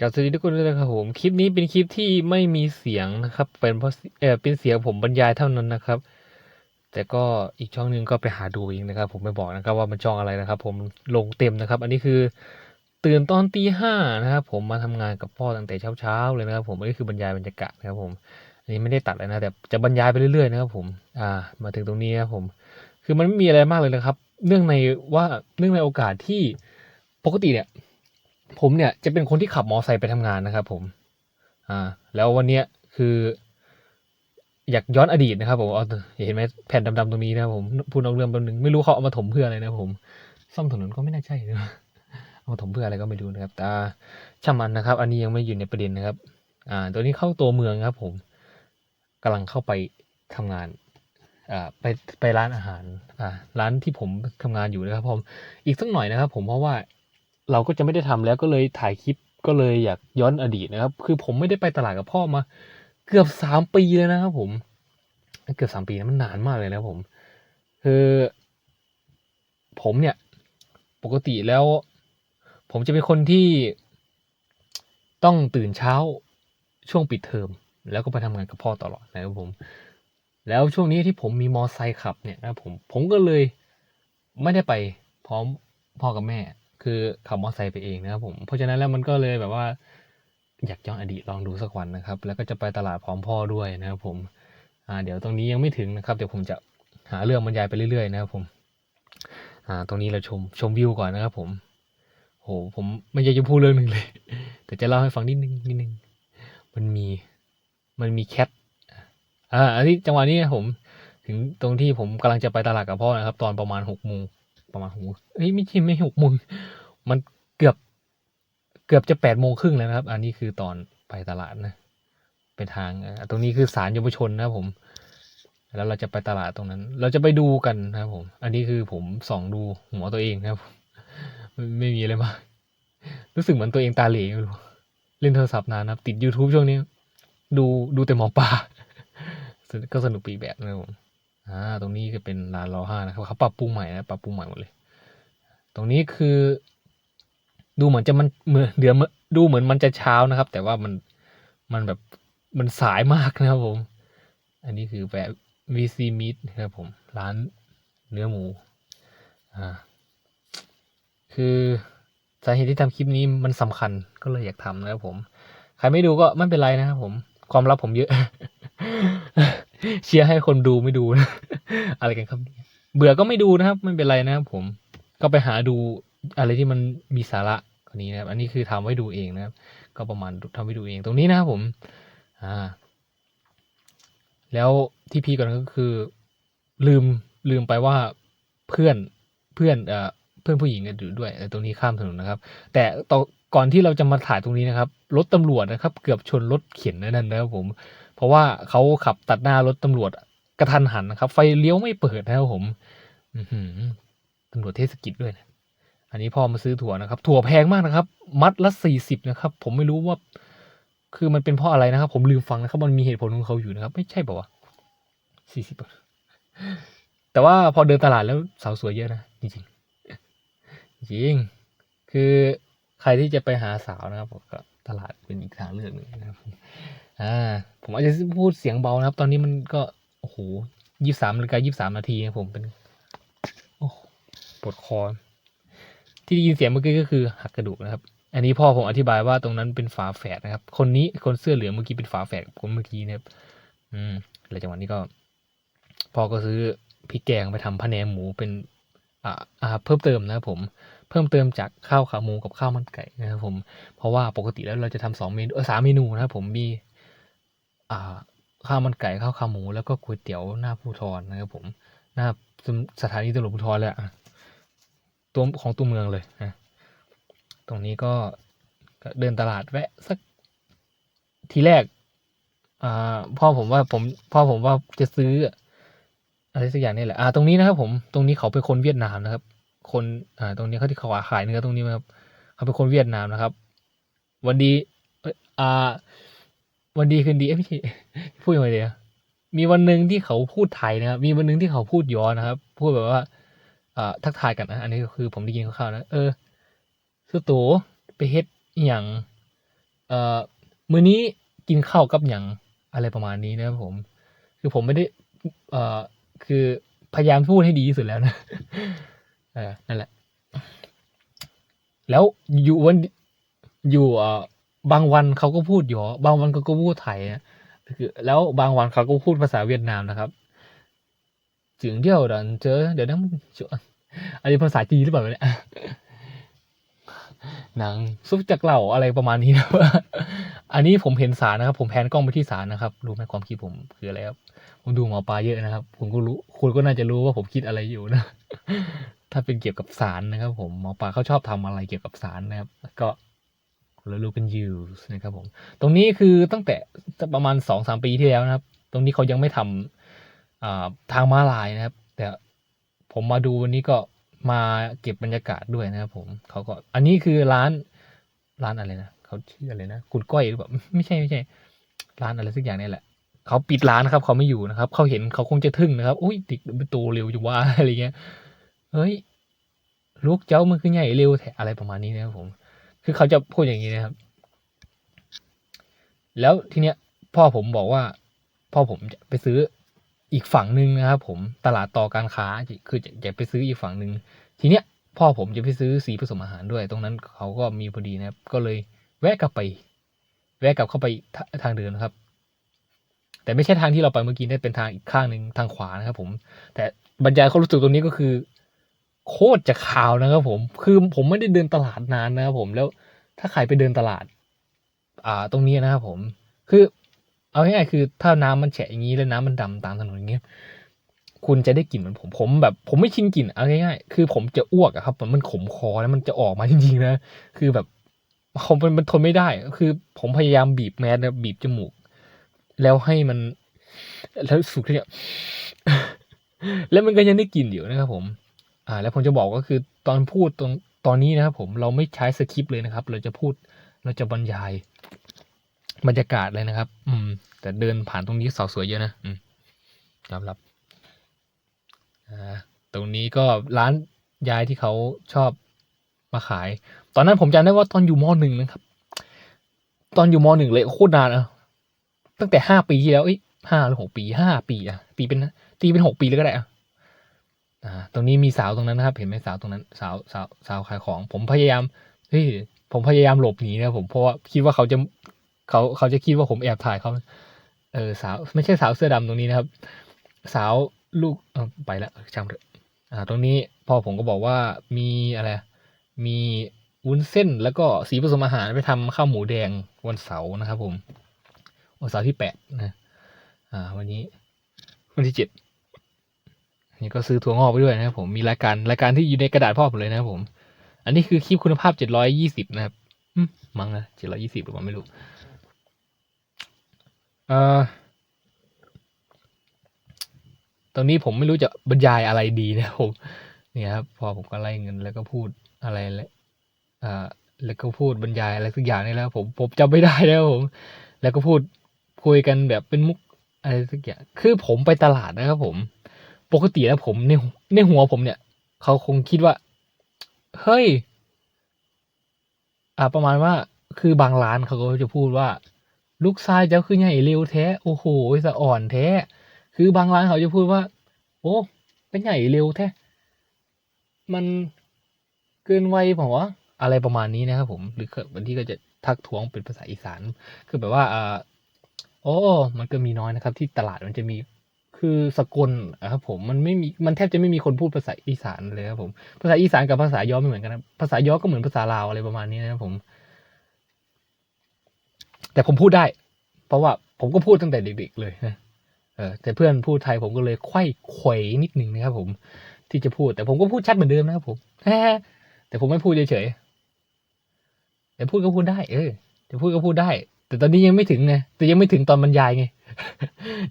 กับสวัสดีทุกคนด้วยนะครับผม คลิปนี้เป็นคลิปที่ไม่มีเสียงนะครับ เป็นเพราะเออเป็นเสียงผมบรรยายเท่านั้นนะครับ แต่ก็อีกช่องหนึงก็ไปหาดูเองนะครับ ผมไม่บอกนะครับว่ามันช่องอะไรนะครับ ผมลงเต็มนะครับ อันนี้คือตื่นตอนตีห้านะครับผมมาทำงานกับพ่อตั้งแต่เช้าๆเลยนะครับ ผมอันนี้คือบรรยายบรรยากาศนะครับ ผม อันนี้ไม่ได้ตัดเลยนะแต่จะบรรยายไปเรื่อยๆนะครับ ผม อ่า มาถึงตรงนี้นะครับผม คือมันไม่มีอะไรมากเลยนะครับ เนื่องในว่าเนื่องในโอกาสที่ปกติเนี่ย ผมเนี่ยจะเป็นคนที่ขับมอไซค์ไปทำงานนะครับ ผม อ่า แล้ววันเนี้ยคือ อยากย้อนอดีตนะครับ ผมเอาเห็นไหมแผ่นดำๆตรงนี้นะครับผมพูดนอกเรื่องแป๊บนึงไม่รู้เขาเอามาถมเพื่ออะไรนะผมซ่อมถนนก็ไม่น่าใช่นะเอามาถมเพื่ออะไรก็ไม่รู้นะครับแต่ช่างมันนะครับ อันนี้ยังไม่อยู่ในประเด็นนะครับ อ่า ตัวนี้เข้าตัวเมืองครับ ผมกำลังเข้าไปทำงานอ่าไปไปร้านอาหารอ่าร้านที่ผมทำงานอยู่นะครับผมอีกสักหน่อยนะครับ ผมเพราะว่า เราก็จะไม่ได้ทำแล้วก็เลยถ่ายคลิปก็เลยอยากย้อนอดีตนะครับ คือผมไม่ได้ไปตลาดกับพ่อมา เกือบสามปีเลยนะครับผม เกือบสามปีนะมันนานมากเลยนะผม คือ ผมเนี่ย ปกติแล้ว ผมจะเป็นคนที่ต้องตื่นเช้าช่วงปิดเทอม แล้วก็ไปทำงานกับพ่อตลอดนะครับผม แล้วช่วงนี้ที่ผมมีมอไซค์ขับเนี่ยนะผมผมก็เลยไม่ได้ไปพร้อมพ่อกับแม่ คือขับมอไซค์ไปเองนะครับผม เพราะฉะนั้นแล้วมันก็เลยแบบว่า อยากย้อนอดีตลองดูสักวันนะครับ แล้วก็จะไปตลาดพร้อมพ่อด้วยนะครับผมอ่าเดี๋ยวตรงนี้ยังไม่ถึงนะครับ เดี๋ยวผมจะหาเรื่องบรรยายไปเรื่อยๆนะครับผมอ่าตรงนี้เราชมชมวิวก่อนนะครับผมโหผมไม่อยากจะพูดเรื่องหนึ่งเลย แต่จะเล่าให้ฟังนิดนึงนิดนึงมันมีมันมีแคทอ่าอันนี้จังหวะนี้นะผม ถึงตรงที่ผมกำลังจะไปตลาดกับพ่อนะครับ ตอนประมาณหกโมง ประมาณหกโมงเอ้ยไม่ใช่ไม่หกโมงมันเกือบเกือบจะแปดโมงครึ่งแล้วนะครับ อันนี้คือตอนไปตลาดนะเป็นทางตรงนี้คือศาลเยาวชนนะผม แล้วเราจะไปตลาดตรงนั้น เราจะไปดูกันนะครับผม อันนี้คือผมส่องดูหัวตัวเองนะครับไม่ไม่มีอะไรมากรู้สึกเหมือนตัวเองตาเหลวไม่รู้เล่นโทรศัพท์นานครับ ติด YouTube ช่วงนี้ ดูดูแต่หมอปลาก็สนุกปีแบบนะครับผม อ่าตรงนี้ก็เป็นร้านรอห้านะครับเขาปรับปรุงใหม่นะปรับปรุงใหม่หมดเลย ตรงนี้คือ ดูเหมือนจะมันเหมือนเดี๋ยวมันดูเหมือนมันจะเช้านะครับ แต่ว่ามันมันแบบมันสายมากนะครับผม อันนี้คือแบบ VC Meat นะครับผมร้านเนื้อหมู อ่า คือสาเหตุที่ทำคลิปนี้มันสำคัญก็เลยอยากทำนะครับผม ใครไม่ดูก็ไม่เป็นไรนะครับผม ความลับผมเยอะ เชียร์ให้คนดูไม่ดูนะอะไรกันครับเนี่ยเบื่อก็ไม่ดูนะครับ ไม่เป็นไรนะครับผมก็ไปหาดูอะไรที่มันมีสาระกว่านี้นะครับ อันนี้คือทำไว้ดูเองนะครับ ก็ประมาณทำไว้ดูเองตรงนี้นะครับผม อ่า แล้วที่พีก่อนก็คือ ลืมลืมไปว่าเพื่อนเพื่อนเอ่อเพื่อนผู้หญิงกันอยู่ด้วยแต่ตรงนี้ข้ามถนนนะครับ แต่ต่อก่อนที่เราจะมาถ่ายตรงนี้นะครับรถตำรวจนะครับ เกือบชนรถเข็นนั่นนะครับผม ราะว่าเขาขับตัดหน้ารถตำรวจกระทันหันนะครับ ไฟเลี้ยวไม่เปิดนะครับผมตำรวจเทศกิจด้วยนะอันนี้พ่อมาซื้อถั่วนะครับ ถั่วแพงมากนะครับ มัดละสี่สิบนะครับ ผมไม่รู้ว่า คือมันเป็นเพราะอะไรนะครับ ผมลืมฟังนะครับ มันมีเหตุผลของเขาอยู่นะครับ ไม่ใช่บอกว่าสี่สิบแต่ว่าพอเดินตลาดแล้วสาวสวยเยอะนะจริงจริง คือใครที่จะไปหาสาวนะครับผมก็ตลาดเป็นอีกทางเลือกหนึ่งนะครับ อ่า ผมอาจจะพูดเสียงเบานะครับ ตอนนี้มันก็ โอ้โหยี่สามนาฬิกายี่สามนาทีนะผมเป็น โอ้ปวดคอ ที่ได้ยินเสียงเมื่อกี้ก็คือหักกระดูกนะครับ อันนี้พ่อผมอธิบายว่าตรงนั้นเป็นฝาแฝดนะครับ คนนี้คนเสื้อเหลืองเมื่อกี้เป็นฝาแฝดกับคนเมื่อกี้นะครับ อืมหลังจากวันนี้ก็ พ่อก็ซื้อพริกแกงไปทำพะแนงหมูเป็น อ่าอ่า เพิ่มเติมนะครับผมเพิ่มเติมจากข้าวขาหมูกับข้าวมันไก่นะครับผม เพราะว่าปกติแล้วเราจะทำสองเมนูสามเมนูนะครับผมมี อ่า ข้าวมันไก่ข้าวขาหมูแล้วก็ก๋วยเตี๋ยวหน้าภูทรนะครับผม หน้าสถานีตำรวจภูทรเลยอะตัวของตัวเมืองเลยนะตรงนี้ก็เดินตลาดแวะสักทีแรกอ่าพ่อผมว่าผมพ่อผมว่าจะซื้ออะไรสักอย่างนี่แหละอ่าตรงนี้นะครับผมตรงนี้เขาเป็นคนเวียดนามนะครับ คนอ่าตรงนี้เขาที่เขาขายเนื้อตรงนี้นะครับ เขาเป็นคนเวียดนามนะครับ วันนี้อ่า วันดีคืนดีเอ้ยไม่พูดยังไงเดีอะมีวันหนึ่งที่เขาพูดไทยนะครับ มีวันหนึ่งที่เขาพูดย้อนนะครับ พูดแบบว่าอ่าทักทายกันนะอันนี้ก็คือผมได้ยินคร่าวๆนะเออสุโตไปเฮ็ดอย่างเอ่อมื้อนี้กินข้าวกับหยังอะไรประมาณนี้นะครับผม คือผมไม่ได้เอ่อคือพยายามพูดให้ดีที่สุดแล้วนะเออนั่นแหละ แล้วอยู่วันอยู่เอ่อ บางวันเขาก็พูดหยอบางวันเขาก็พูดไทยนะคือแล้วบางวันเขาก็พูดภาษาเวียดนามนะครับจึงเดียวดันเจอเดี๋ยวนะมันอันนี้ภาษาจีนหรือเปล่าเนี่ยหนังซุปจากเหล่าอะไรประมาณนี้นะอันนี้ผมเห็นสารนะครับ ผมแพนกล้องไปที่สารนะครับ รู้ไหมความคิดผมคืออะไรครับผมดูหมอปลาเยอะนะครับ ผมก็รู้คุณก็น่าจะรู้ว่าผมคิดอะไรอยู่นะ ถ้าเป็นเกี่ยวกับสารนะครับ ผมหมอปลาเขาชอบทำอะไรเกี่ยวกับสารนะครับ ก็ เรารู้กันอยู่นะครับผม ตรงนี้คือตั้งแต่ประมาณสองสามปีที่แล้วนะครับ ตรงนี้เขายังไม่ทำอ่าทางม้าลายนะครับ แต่ผมมาดูวันนี้ก็มาเก็บบรรยากาศด้วยนะครับผมเขาก็อันนี้คือร้านร้านอะไรนะเขาชื่ออะไรนะคุณก้อยหรือเปล่าไม่ใช่ไม่ใช่ ร้านอะไรสักอย่างนี่แหละเขาปิดร้านนะครับเขาไม่อยู่นะครับเขาเห็นเขาคงจะทึ่งนะครับอุ้ยติดประตูเร็วจังว่าอะไรเงี้ยเฮ้ยลูกเจ้ามันคือใหญ่เร็วแท้อะไรประมาณนี้นะครับผม คือเขาจะพูดอย่างนี้นะครับ แล้วทีเนี้ยพ่อผมบอกว่า พ่อผมจะไปซื้ออีกฝั่งหนึ่งนะครับ ผมตลาดต่อการค้าคือจะจะไปซื้ออีกฝั่งหนึ่งทีเนี้ยพ่อผมจะไปซื้อสีผสมอาหารด้วย ตรงนั้นเขาก็มีพอดีนะครับ ก็เลยแวะกลับไป แวะกลับเข้าไปทาทางเดินนะครับ แต่ไม่ใช่ทางที่เราไปเมื่อกี้นี่เป็นทางอีกข้างหนึ่งทางขวานะครับ ผม แต่บรรยายควารู้สึกตรงนี้ก็คือ โคตรจะขาวนะครับผม คือผมไม่ได้เดินตลาดนานนะครับผมแล้วถ้าใครไปเดินตลาด อ่า ตรงนี้นะครับผม คือ เอาง่ายๆคือถ้าน้ำมันแฉะอย่างนี้แล้วน้ำมันดำตามถนนอย่างเงี้ยคุณจะได้กลิ่นเหมือนผมผมแบบ ผมไม่ชินกลิ่นเอาง่ายๆคือผมจะอ้วกอะครับมันมันขมคอแล้วมันจะออกมาจริงๆนะคือแบบผมมันทนไม่ได้ คือ ผมพยายามบีบแมสนะบีบจมูก แล้วให้มัน แล้วสุดเนี่ยแล้วมันก็ยังได้กลิ่นอยู่นะครับผม อ่า แล้วผมจะบอกก็คือตอนพูดตรงตอนนี้นะครับผมเราไม่ใช้สคริปต์เลยนะครับ เราจะพูดเราจะบรรยายบรรยากาศเลยนะครับ อืม แต่เดินผ่านตรงนี้สาวสวยเยอะนะ อืมยอมรับ อ่า ตรงนี้ก็ร้านยายที่เขาชอบมาขาย ตอนนั้นผมจำได้ว่าตอนอยู่มหนึ่งนะครับ ตอนอยู่มหนึ่งเลยโคตรนานอะตั้งแต่ห้าปีที่แล้ว เอ้ยห้าหรือหกปีห้าปีอะตีเป็นตีเป็นหกปีเลยก็ได้อะ อ่าตรงนี้มีสาวตรงนั้นนะครับ เห็นไหมสาวตรงนั้นสาวสาวสาวขายของ ผมพยายามเฮ้ยผมพยายามหลบหนีนะผมเพราะว่าคิดว่าเขาจะเขาเขาจะคิดว่าผมแอบถ่ายเขาเออสาวไม่ใช่สาวเสื้อดำตรงนี้นะครับ สาวลูกออไปล้วช่างเถอะอ่า ตรงนี้พ่อผมก็บอกว่ามีอะไร มีวุ้นเส้นแล้วก็สีผสมอาหารไปทำข้าวหมูแดงวันเสาร์นะครับ ผมวันเสาร์ที่แปดนะ อ่า วันนี้ วันที่เจ็ด นี่ก็ซื้อถั่วงอกไปด้วยนะครับผมมีรายการรายการที่อยู่ในกระดาษพ่อผมเลยนะครับผม อันนี้คือคลิปคุณภาพเจ็ดร้อยยี่สิบนะครับมั้งนะเจ็ดร้อยี่สิบหรือเปล่าไม่รู้เอ่อตรงนี้ผมไม่รู้จะบรรยายอะไรดีนะครับผมเนี่ยครับพอผมก็ไล่เงินแล้วก็พูดอะไรแล้วอ่าแล้วก็พูดบรรยายอะไรสักอย่างนี่แล้ว ผมผมจำไม่ได้แล้วผม แล้วก็พูดคุยกันแบบเป็นมุกอะไรสักอย่าง คือผมไปตลาดนะครับผม ปกติแล้วผมในในหัวผมเนี่ย เขาคงคิดว่า เฮ้ย อ่าประมาณว่าคือบางร้านเขาก็จะพูดว่า ลูกชายเจ้าคือใหญ่เร็วแท้ โอ้โหสะอ่อนแท้ คือบางร้านเขาจะพูดว่า โอ้เป็นใหญ่เร็วแท้ มันเกินวัยผมว่าอะไรประมาณนี้นะครับผม หรือบางทีก็จะทักท้วงเป็นภาษาอีสาน คือแบบว่าอ่าโอ้ มันก็มีน้อยนะครับ ที่ตลาดมันจะมี คือสกลนะครับผมมันไม่มีมันแทบจะไม่มีคนพูดภาษาอีสานเลยครับผมภาษาอีสานกับภาษาย้อไม่เหมือนกันนะภาษาย้อก็เหมือนภาษาลาวอะไรประมาณนี้นะครับผม แต่ผมพูดได้ เพราะว่าผมก็พูดตั้งแต่เด็กๆเลยนะเออแต่เพื่อนพูดไทยผมก็เลยไขว้เขวนิดหนึ่งนะครับผมที่จะพูด แต่ผมก็พูดชัดเหมือนเดิมนะครับผมแต่ผมไม่พูดเฉยๆแต่พูดก็พูดได้ เออจะพูดก็พูดได้ แต่ตอนนี้ยังไม่ถึงไงแต่ยังไม่ถึงตอนบรรยายไง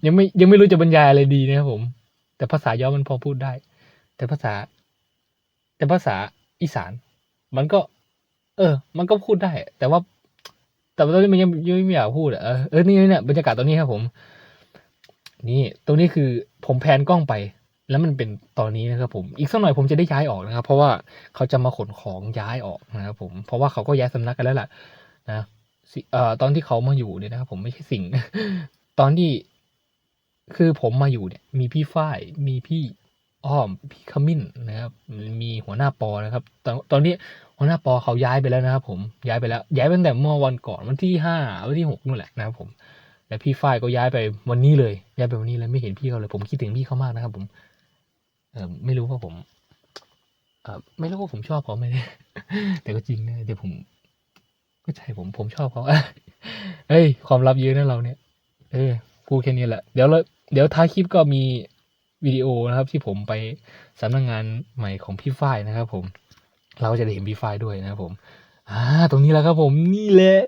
ยังไม่ยังไม่รู้จะบรรยายอะไรดีนะครับผม แต่ภาษาย่อมันพอพูดได้ แต่ภาษา แต่ภาษาอีสาน มันก็ เออ มันก็พูดได้ แต่ว่า แต่ตอนนี้มันยังยังไม่อยากพูดอะเออเออนี่เนี่ยบรรยากาศตอนนี้ครับผม นี่ตรงนี้คือผมแพนกล้องไป แล้วมันเป็นตอนนี้นะครับ ผม อีกสักหน่อยผมจะได้ย้ายออกนะครับ เพราะว่าเขาจะมาขนของย้ายออกนะครับผม เพราะว่าเขาก็ย้ายสำนักกันแล้วล่ะ นะเอ่อตอนที่เขามาอยู่เนี่ยนะครับผมไม่ใช่สิ่ง ตอนที่คือผมมาอยู่เนี่ย มีพี่ฝ้ายมีพี่อ้อมพี่ขมิ้นนะครับ มีหัวหน้าปอนะครับ ตอนตอนนี้หัวหน้าปอเขาย้ายไปแล้วนะครับ ผมย้ายไปแล้ว ย้ายไปตั้งแต่เมื่อวันก่อนวันที่ห้าวันที่หกนู่นแหละนะครับ ผมและพี่ฝ้ายก็ย้ายไปวันนี้เลย ย้ายไปวันนี้เลยไม่เห็นพี่เขาเลย ผมคิดถึงพี่เขามากนะครับ ผม เออไม่รู้ว่าผม เออไม่รู้ว่าผมชอบเขาไหมเนี่ยแต่ก็จริงนะเดี๋ยวผมก็ใช่ผมผมชอบเขาเฮ้ยความลับเยอะนะเราเนี่ย เออพูดแค่นี้แหละ เดี๋ยวเราเดี๋ยวท้ายคลิปก็มีวิดีโอนะครับ ที่ผมไปสำนักงานใหม่ของพี่ฝ้ายนะครับ ผม เราจะได้เห็นพี่ฝ้ายด้วยนะครับผมอ่าตรงนี้แล้วครับ ผมนี่แหละ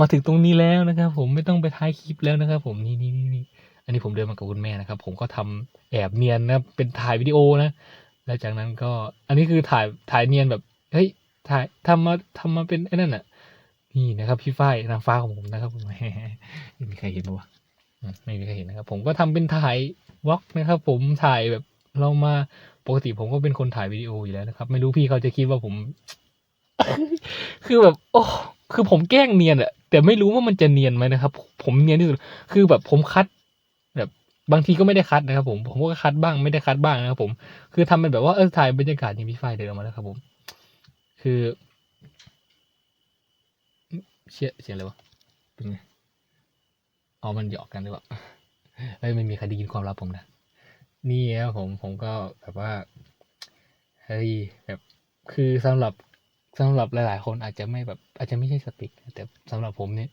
มาถึงตรงนี้แล้วนะครับ ผมไม่ต้องไปท้ายคลิปแล้วนะครับ ผมนี่นี่นี่นี่อันนี้ผมเดินมากับคุณแม่นะครับ ผมก็ทำแอบเนียนนะเป็นถ่ายวิดีโอนะแล้วจากนั้นก็ อันนี้คือถ่ายถ่ายเนียนแบบเฮ้ยถ่ายทำมาทำมาเป็นไอ้นั่นน่ะนี่นะครับ พี่ฝ้ายนางฟ้าของผมนะครับผมไม่มีใครเห็นปะวะ ไม่มีใครเห็นนะครับ ผมก็ทำเป็นถ่ายวอล์กนะครับ ผมถ่ายแบบเรามาปกติผมก็เป็นคนถ่ายวิดีโออยู่แล้วนะครับ ไม่รู้พี่เขาจะคิดว่าผม คือแบบ โอ้คือผมแกล้งเนียนอะแต่ไม่รู้ว่ามันจะเนียนไหมนะครับ ผมเนียนที่สุดคือแบบผมคัด แบบบางทีก็ไม่ได้คัดนะครับ ผมผมก็คัดบ้างไม่ได้คัดบ้างนะครับ ผม คือทำเป็นแบบว่าเออถ่ายบรรยากาศอย่างพี่ฝ้ายเดินออกมาแล้วครับ ผม คือเชี่ยเสียงอะไรวะเป็นไง อ๋อมันหยอกกันหรือเปล่าเอ้ยไม่มีใครได้ยินความลับผมนะ นี่ครับผมผมก็แบบว่า เฮ้ยแบบคือสำหรับสำหรับหลาย ๆ คนอาจจะไม่แบบ อาจจะไม่ใช่สติกแต่สำหรับผมเนี่ย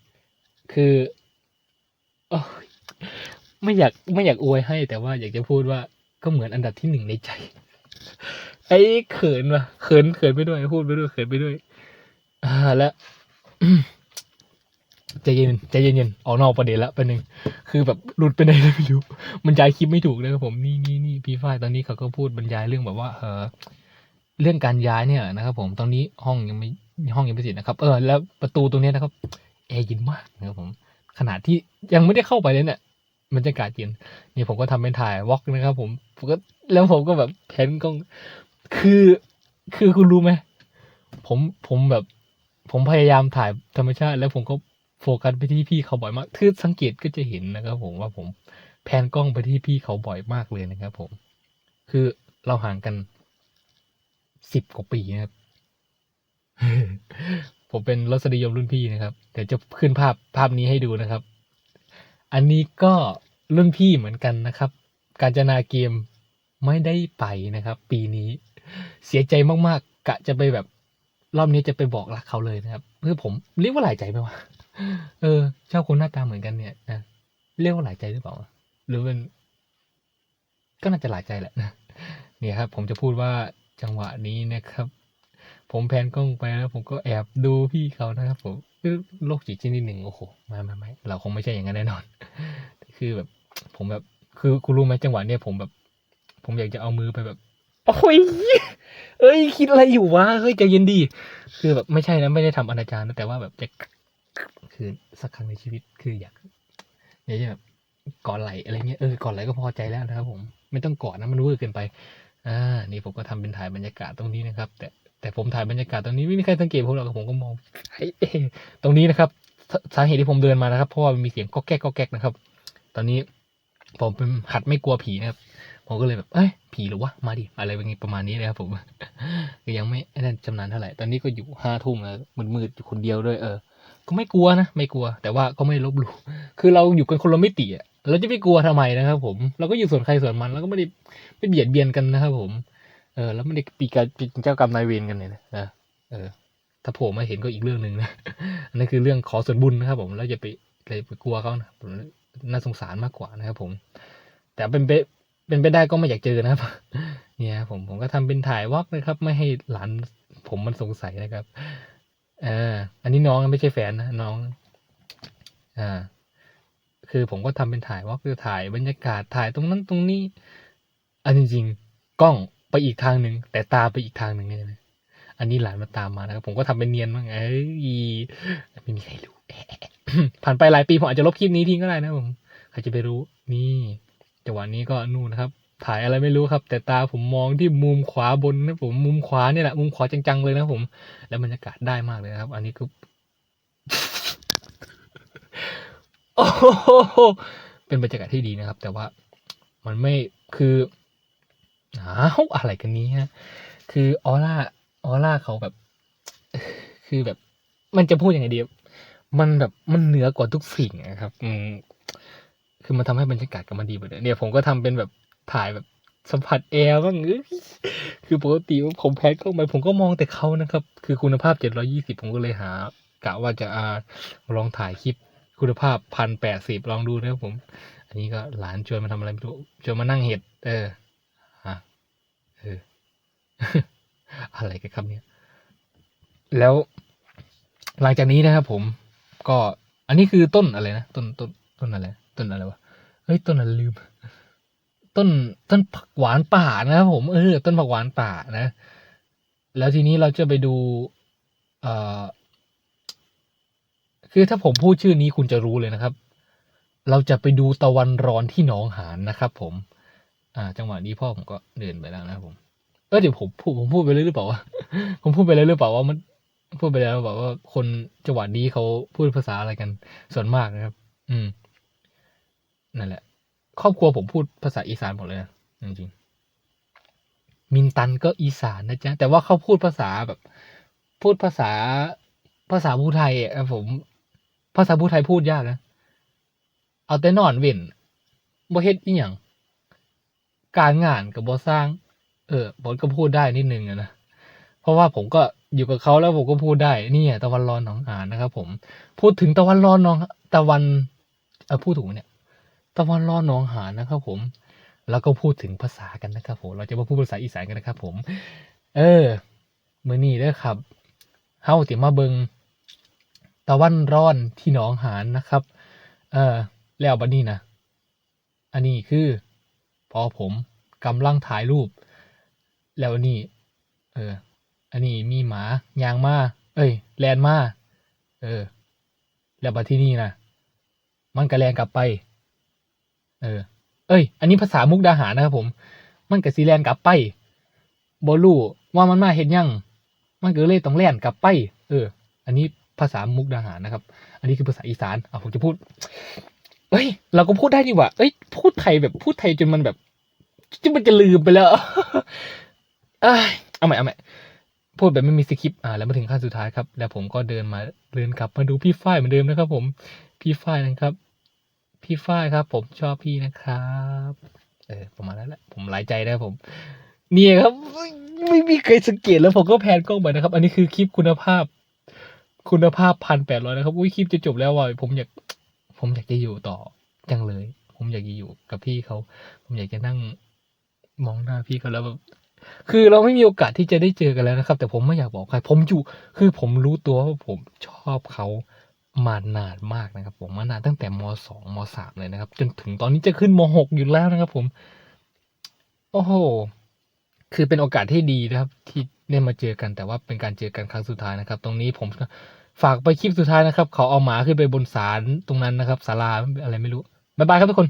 คืออไม่อยากไม่อยากอวยให้ แต่ว่าอยากจะพูดว่าก็เหมือนอันดับที่หนึ่งในใจ ไอ้เขินวะเขินเขินไปด้วย พูดไปด้วยเขินไปด้วย อ่าแล้ว ใจเย็นใจเย็นๆออกนอกประเด็นละประหนึ่งคือแบบหลุดไปไหนเลยไม่รู้บรรยายคลิปไม่ถูกเลยครับผมนี่นี่นี่พี่ฝ้ายตอนนี้เขาก็พูดบรรยายเรื่องแบบว่า เออเรื่องการย้ายเนี่ยนะครับ ผมตอนนี้ห้องยังไม่ห้องยังไม่เสร็จนะครับ เออแล้วประตูตรงนี้นะครับแอร์เย็นมากนะครับผมขนาดที่ยังไม่ได้เข้าไปเลยเนี่ยบรรยากาศเย็นนี่ผมก็ทำเป็นถ่ายวอล์กนะครับ ผมผมก็แล้วผมก็แบบแผนกล้องคือคือคุณรู้ไหมผมผมแบบ ผมพยายามถ่ายธรรมชาติ แล้วผมก็ โฟกัสไปที่พี่เขาบ่อยมากคือสังเกตก็จะเห็นนะครับผมว่าผมแพนกล้องไปที่พี่เขาบ่อยมากเลยนะครับ ผม คือเราห่างกันสิบกว่าปีนะครับ ผมเป็นรสนิยมรุ่นพี่นะครับ เดี๋ยวจะขึ้นภาพภาพนี้ให้ดูนะครับ อันนี้ก็รุ่นพี่เหมือนกันนะครับ การจนาเกมไม่ได้ไปนะครับ ปีนี้ เสียใจมากๆ กะจะไปแบบ รอบนี้จะไปบอกรักเขาเลยนะครับคือผมเรียกว่าหลายใจไหมวะ เออเจ้าคนหน้าตาเหมือนกันเนี่ยนะเรียกว่าหลายใจหรือเปล่าหรือเป็นก็น่าจะหลายใจแหละนะเนี่ยครับ ผมจะพูดว่าจังหวะนี้นะครับ ผมแพนกล้องไปแล้วผมก็แอบดูพี่เขานะครับผมโรคจิตชนิดหนึ่งโอ้โหไม่ไม่ไม่เราคงไม่ใช่อย่างนั้นแน่นอน คือแบบ ผมแบบ คือคุณรู้ไหมจังหวะเนี้ยผมแบบ ผมอยากจะเอามือไปแบบโอ้ยเอ้ย คิดอะไรอยู่วะเฮ้ยใจเย็นดี คือแบบไม่ใช่นะไม่ได้ทำอนาจารนะแต่ว่าแบบจะ คือสักครั้งในชีวิตคืออยากอยากจะแบบกอดไหลอะไรเงี้ยเออกอดไหลก็พอใจแล้วนะครับ ผมไม่ต้องกอดนะมันเวอร์เกินไปอ่านี่ผมก็ทำเป็นถ่ายบรรยากาศตรงนี้นะครับ แต่แต่ผมถ่ายบรรยากาศตรงนี้ไม่มีใครสังเกตผมหรอกผมก็มองตรงนี้นะครับสาเหตุที่ผมเดินมานะครับเพราะว่ามีเสียงก๊อกแก๊กก๊อกแก๊กนะครับ ตอนนี้ผมเป็นหัดไม่กลัวผีนะครับ ผมก็เลยแบบ เอ้ย ผีหรือวะ มาดิ อะไรแบบนี้ประมาณนี้นะครับผม ก็ยังไม่ไอ้นั่นชำนาญเท่าไหร่ ตอนนี้ก็อยู่ห้าทุ่มแล้วมืดๆอยู่คนเดียวด้วย เออ ก็ไม่กลัวนะไม่กลัว แต่ว่าก็ไม่ลบหลู่คือเราอยู่กันคนละมิติอะเราจะไม่กลัวทำไมนะครับ ผมเราก็อยู่ส่วนใครส่วนมันแล้วก็ไม่ได้ไม่เบียดเบียนกันนะครับ ผม เออ แล้วไม่ได้ปีการเป็นเจ้ากรรมนายเวรกันเนี่ยนะเออ ถ้าโผล่มาเห็นก็อีกเรื่องหนึ่งนะอันนั้นคือเรื่องขอส่วนบุญนะครับ ผมแล้วอย่าไปเลยไปกลัวเขานะผมน่าสงสารมากกว่านะครับ ผม แต่เป็นไปเป็นไปได้ก็ไม่อยากเจอนะครับ เนี่ย ผมผมก็ทำเป็นถ่ายวอกนะครับ ไม่ให้หลานผมมันสงสัยนะครับ อออันนี้น้องไม่ใช่แฟนนะน้อง อ่า คือผมก็ทำเป็นถ่ายวอล์กคือถ่ายบรรยากาศถ่ายตรงนั้นตรงนี้ อันจริงๆกล้องไปอีกทางหนึ่งแต่ตาไปอีกทางหนึ่งเนี่ยนะอันนี้หลานมาตามมานะครับผมก็ทำเป็นเนียนบ้างเอ้ยไม่มีใครรู้ผ่านไปหลายปีผมอาจจะลบคลิปนี้ทิ้งก็ได้นะผมใครจะไปรู้ นี่จังหวะนี้ก็นู่นนะครับ ถ่ายอะไรไม่รู้ครับ แต่ตาผมมองที่มุมขวาบนนะผมมุมขวาเนี่ยแหละมุมขวาจังๆเลยนะผม แล้วบรรยากาศได้มากเลยนะครับ อันนี้ก็โอ้โหเป็นบรรยากาศที่ดีนะครับ แต่ว่ามันไม่คืออ้าวอะไรกันนี้ฮะคือออร่าออร่าเขาแบบ คือแบบ มันจะพูดยังไงดีมันแบบมันเหนือกว่าทุกสิ่งนะครับ อืมคือมันทำให้บรรยากาศกับมันดีหมดเลยเนี่ยผมก็ทำเป็นแบบ ถ่ายแบบสัมผัสแอร์บ้างเอ้ยคือปกติผมแพนกล้องไปผมก็มองแต่เขานะครับ คือคุณภาพ 720 ผมก็เลยหากะว่าจะอาลองถ่ายคลิปคุณภาพพันแปดสิบลองดูนะครับผม อันนี้ก็หลานชวนมาทำอะไรไม่รู้ชวนมานั่งเห็ด เออฮะเออ อะไรกันครับเนี่ย แล้วหลังจากนี้นะครับผม ก็ อันนี้คือต้นอะไรนะ ต้นต้นต้นอะไร ต้นอะไรวะ เฮ้ย ต้นอะไรลืม ต้นต้นผักหวานป่านะครับผมเออต้นผักหวานป่านะ แล้วทีนี้เราจะไปดูเอ่อคือถ้าผมพูดชื่อนี้คุณจะรู้เลยนะครับ เราจะไปดูตะวันร้อนที่หนองหานนะครับ ผม อ่า จังหวะนี้พ่อผมก็เดินไปแล้วนะครับผมเออเดี๋ยวผมพูดผมพูดไปเลยหรือเปล่าวะผมพูดไปเลยหรือเปล่าว่ามันพูดไปแล้วหรือเปล่าว่าคนจังหวัดนี้เขาพูดภาษาอะไรกันส่วนมากนะครับ อืม นั่นแหละ ครอบครัวผมพูดภาษาอีสานหมดเลยนะจริงๆมินตันก็อีสานนะจ๊ะ แต่ว่าเขาพูดภาษาแบบ พูดภาษาภาษาภูไทยอะผมภาษาภูไทยพูดยากนะ เอาแต่นอนเว้นบ่เฮ็ดอีหยังการงานกับบ่สร้าง เออผมก็พูดได้นิดนึงนะเพราะว่าผมก็อยู่กับเขาแล้วผมก็พูดได้นี่ตะวันร้อนหนองหานนะครับ ผม พูดถึงตะวันร้อนหนอง ตะวันเออพูดถูกเนี่ย ตะวันร้อนหนองหานนะครับผม แล้วก็พูดถึงภาษากันนะครับผมเราจะมาพูดภาษาอีสานกันนะครับผม เออมือนี้เด้อครับเฮาสิมาเบิงตะวันร้อนที่หนองหานนะครับ เออแล้วบัดนี้นะอันนี้คือพอผมกำลังถ่ายรูป แล้วนนี้เออ อันนี้มีหมายางมา เอ้ย แลนมา เออ แล้วบัดที่นี่นะมันก็แลนกลับไป เออ เอ้ย อันนี้ภาษามุกดาหารนะครับผม มันก็สิแลนกลับไปบ่รู้ว่ามันมาเห็นยัง มันก็เลยต้องแล่นกลับไป เออ อันนี้ภาษามุกดาหารนะครับ อันนี้คือภาษาอีสานอะผมจะพูด เอ้ย เราก็พูดได้นี่หว่าเอ้ย พูดไทยแบบพูดไทยจนมันแบบจนมันจะลืมไปแล้ว เอ้ย เอาใหม่เอาใหม่พูดแบบไม่มีสคริปต์อ่า แล้วมาถึงขั้นสุดท้ายครับ แล้วผมก็เดินมาเดินกลับมาดูพี่ฝ้ายเหมือนเดิมนะครับ ผม พี่ฝ้ายนะครับ พี่ฝ้ายครับ ผมชอบพี่นะครับเออประมาณนั้นแหละผมหลายใจนะผม เนี่ยครับไม่ไม่มีใครสังเกตแล้วผมก็แพนกล้องไปนะครับ อันนี้คือคลิปคุณภาพ คุณภาพพันแปดร้อยนะครับอุ้ยคลิปจะจบแล้วว่ะผมอยาก ผมอยากจะอยู่ต่อจังเลย ผมอยากจะอยู่กับพี่เขา ผมอยากจะนั่งมองหน้าพี่เขาแล้วแบบคือเราไม่มีโอกาสที่จะได้เจอกันแล้วนะครับ แต่ผมไม่อยากบอกใคร ผมอยู่ คือผมรู้ตัวว่าผมชอบเขา มานานมากนะครับ ผมมานานตั้งแต่มสองมสามเลยนะครับ จนถึงตอนนี้จะขึ้นมหกอยู่แล้วนะครับ ผม โอ้โหคือเป็นโอกาสที่ดีนะครับ ที่ได้มาเจอกันแต่ว่าเป็นการเจอกันครั้งสุดท้ายนะครับ ตรงนี้ผมฝากไปคลิปสุดท้ายนะครับ เขาเอาหมาขึ้นไปบนศาลตรงนั้นนะครับศาลาอะไรไม่รู้บ๊ายบายครับทุกคน